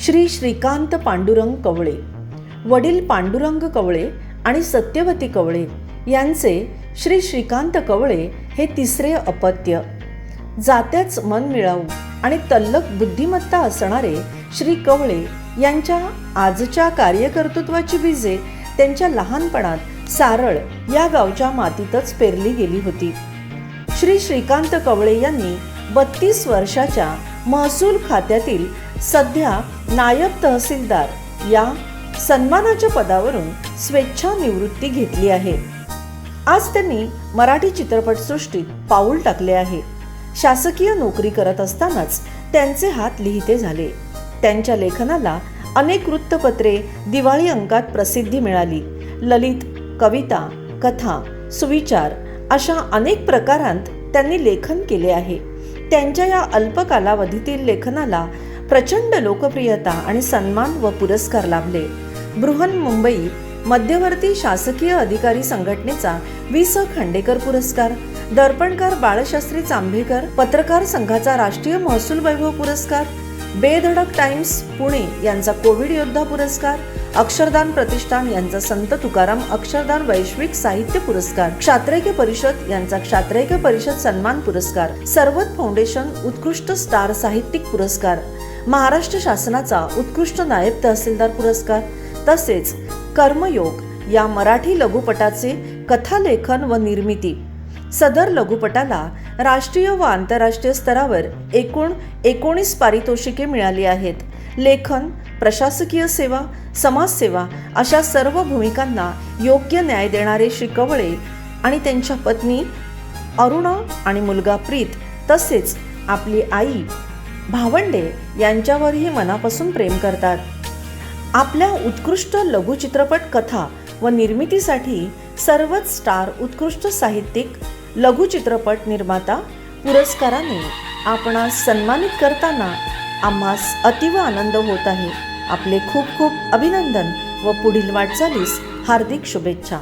श्री श्रीकांत पांडुरंग कवळे वडील पांडुरंग कवळे आणि सत्यवती कवळे यांचे श्री श्रीकांत कवळे हे तिसरे अपत्य. जात्याच मन मिळावू आणि तल्लक बुद्धिमत्ता असणारे श्री कवळे यांच्या आजच्या कार्यकर्तृत्वाची बीजे त्यांच्या लहानपणात सारळ या गावच्या मातीतच पेरली गेली होती. श्री श्रीकांत कवळे यांनी बत्तीस वर्षाच्या महसूल खात्यातील सध्या नायब तहसीलदार या सन्मानाच्या पदावरून स्वेच्छा निवृत्ती घेतली आहे. आज त्यांनी मराठी चित्रपटसृष्टीत पाऊल टाकले आहे. शासकीय नोकरी करत असतानाच त्यांचे हात लिहिते झाले. त्यांच्या लेखनाला अनेक वृत्तपत्रे दिवाळी अंकात प्रसिद्धी मिळाली. ललित कविता कथा सुविचार अशा अनेक प्रकारांत त्यांनी लेखन केले आहे. त्यांच्या या अल्प कालावधीतील लेखनाला प्रचंड लोकप्रियता आणि सन्मान व पुरस्कार लाभले. बृहन मुंबई मध्यवर्ती शासकीय अधिकारी संघटनेचा वि स. खांडेकर पुरस्कार दर्पणकार बाळशास्त्री चांभेकर पत्रकार संघाचा राष्ट्रीय महसूल वैभव पुरस्कार बेधडक टाइम्स पुणे यांचा कोविड योद्धा पुरस्कार अक्षरदान प्रतिष्ठान यांचा संत तुकाराम अक्षरदान वैश्विक साहित्य पुरस्कार क्षात्रैक्य परिषद यांचा क्षात्रैक्य परिषद सन्मान पुरस्कार सर्वत फाउंडेशन उत्कृष्ट स्टार साहित्यिक पुरस्कार महाराष्ट्र शासनाचा उत्कृष्ट नायब तहसीलदार पुरस्कार तसेच कर्मयोग या मराठी लघुपटाचे कथालेखन व निर्मिती. सदर लघुपटाला राष्ट्रीय व आंतरराष्ट्रीय स्तरावर एकूण एकोणीस पारितोषिके मिळाली आहेत. लेखन प्रशासकीय सेवा समाजसेवा अशा सर्व भूमिकांना योग्य न्याय देणारे श्री कवळे आणि त्यांच्या पत्नी अरुणा आणि मुलगा प्रीत तसेच आपली आई भावंडे यांच्यावरही मनापासून प्रेम करतात. आपल्या उत्कृष्ट लघुचित्रपट कथा व निर्मितीसाठी सर्वच स्टार उत्कृष्ट साहित्यिक लघुचित्रपट निर्माता पुरस्काराने आपणास सन्मानित करताना आम्हास अतिव आनंद होत आहे. आपले खूप खूप अभिनंदन व पुढील वाटचालीस हार्दिक शुभेच्छा.